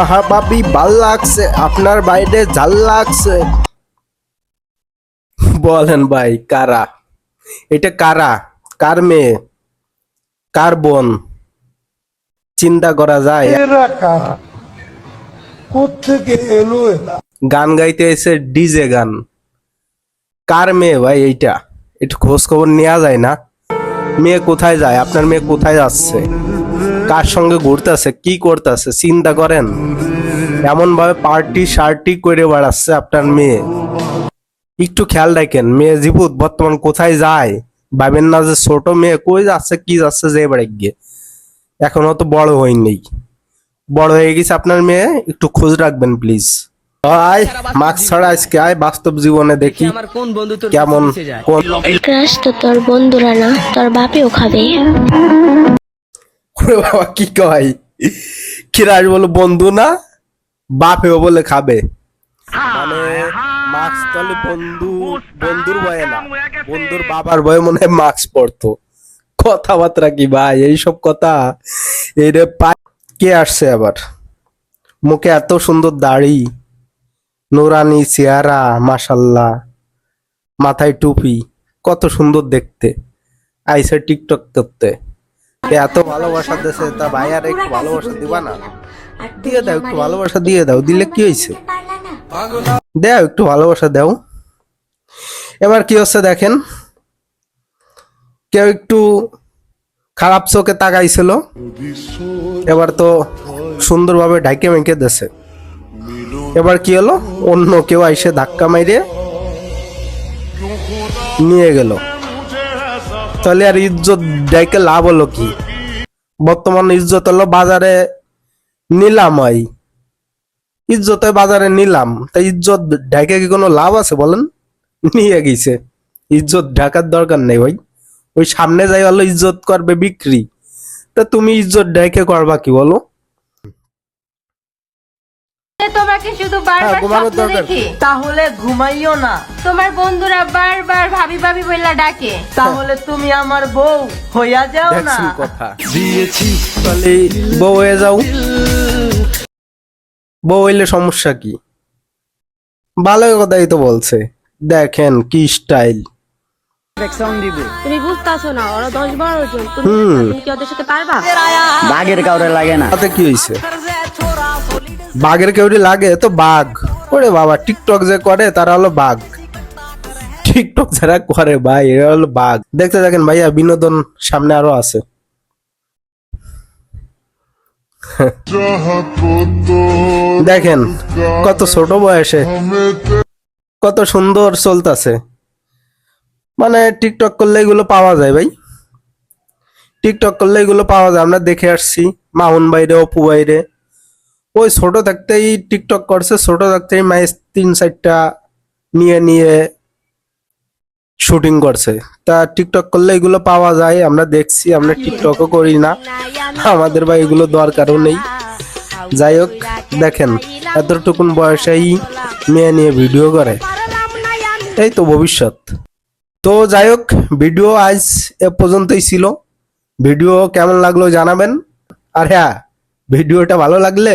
আহা বাপি ভালো লাগছে। আপনার বাইরে জাল লাগছে। বলেন ভাই কারা? এটা কারা? কার মেয়ে? কার বোন? চিন্তা করা যায়। গান গাইতে এসে ডিজে গান। কার মেয়ে ভাই এইটা? একটু খোঁজ খবর নেওয়া যায় না? মেয়ে কোথায় যায়? আপনার মেয়ে কোথায় যাচ্ছে কার সঙ্গে ঘুরতেছে, কি করতেছে, চিন্তা করেন। এমন ভাবে পার্টি শার্টি করে বেড়াচ্ছে আপনার মেয়ে। একটু খেয়াল রাখেন, মেয়ে জীবুত, বর্তমান কোথায় যায়? ভাবেন না যে ছোট মেয়ে কই যাচ্ছে, কি যাচ্ছে, যে বেড়ে গিয়ে। এখনও তো বড় হয়নি। বড় হয়ে গেছে আপনার মেয়ে, একটু খোঁজ রাখবেন প্লিজ আয় ছাড়া আজকে আয়, বাস্তব জীবনে দেখি কেমন তোর বন্ধুরা না, তোর বাপেও খাবে। ওরে বাবা কি কয়? কিরাজ বলে বন্ধু না, বাপ বাপেও বলে খাবে। মানে মাস্ক তাহলে বন্ধু, বন্ধুর বয়ে না। বন্ধুর বাবার বয়ে মনে হয় মাস্ক পরতো কথাবার্তা কি ভাই? এইসব কথা এই রে কে আসছে আবার? মুখে এত সুন্দর দাড়ি, নোরানি, চেহারা মাসাল্লাহ মাথায় টুপি, কত সুন্দর দেখতে। আইসে টিকটক করতে। এত ভালোবাসা দেশে তা ভাই আর একটু ভালোবাসা দিবা না? দিয়ে দাও, একটু ভালোবাসা দিয়ে দাও, দিলে কি হয়েছে? দাও, একটু ভালোবাসা দাও। এবার কি হচ্ছে দেখেন? কেউ একটু খারাপ চোখে তাকাইছিল। এবার তো সুন্দরভাবে ঢাকে মেঁকে দেছে এবার কি হলো? অন্য কেউ আইসে ধাক্কা মাইরে নিয়ে গেল। তাহলে আর ইজ্জত ডেকে লাভ হলো কি? বর্তমান ইজ্জত হলো বাজারে নিলাম হয় ইজ্জত বাজারে নিলাম, তা ইজ্জত ঢেকে কি কোনো লাভ আছে বলেন? নিয়ে গেছে। ইজ্জত ঢাকার দরকার নেই ভাই। ওই সামনে যাই হলো ইজ্জত করবে বিক্রি। তা তুমি ইজ্জত ডেকে করবা কি বলো? তোমাকে শুধু হ্যাঁ, বারবার স্বপ্ন দেখি। তাহলে ঘুমাইও না। তোমার বন্ধুরা বারবার ভাবি ভাবি বইলা ডাকে। তাহলে তুমি আমার বউ হইয়া যাও না। কথা। দিয়েছি তাহলে বউ হয়ে যাও। বউ হইলে সমস্যা কি? ভালো কথাই তো বলছে। দেখেন কি স্টাইল তুমি বুঝতেছো না ওরা দশ বারো জন। তুমি হুম। তুমি কি ওদের সাথে পারবা? বাঘের কাউরে লাগে না। তাতে কি হয়েছে বাঘের কেউরি লাগে তো বাঘ। ওরে বাবা, টিকটক যে করে, তারা হলো বাঘ। টিকটক যারা করে ভাই, এরা হলো বাঘ। দেখতে দেখেন ভাইয়া, বিনোদন সামনে আরও আছে। দেখেন, কত ছোট বয়সে, কত সুন্দর চলতেছে। মানে টিকটক করলে এগুলো পাওয়া যায় ভাই। টিকটক করলে এগুলো পাওয়া যায়, আমরা দেখে আসছি। মামুন বাইরে অপু বাইরে ওই ছোট থাকতেই টিকটক করছে, ছোট থাকতেই মাইস তিন চারটা নিয়ে নিয়ে শুটিং করছে। তা টিকটক করলে এগুলো পাওয়া যায়, আমরা দেখছি, আমরা টিকটকও করি না। আমাদের বা এগুলো দরকারও নেই। যাই হোক, দেখেন, এতটুকুন বয়সেই মেয়ে নিয়ে ভিডিও করে। এই তো ভবিষ্যৎ। তো যাই হোক, ভিডিও আজ এ পর্যন্তই ছিল। ভিডিও কেমন লাগল জানাবেন। আর হ্যাঁ ভিডিওটা ভালো লাগলে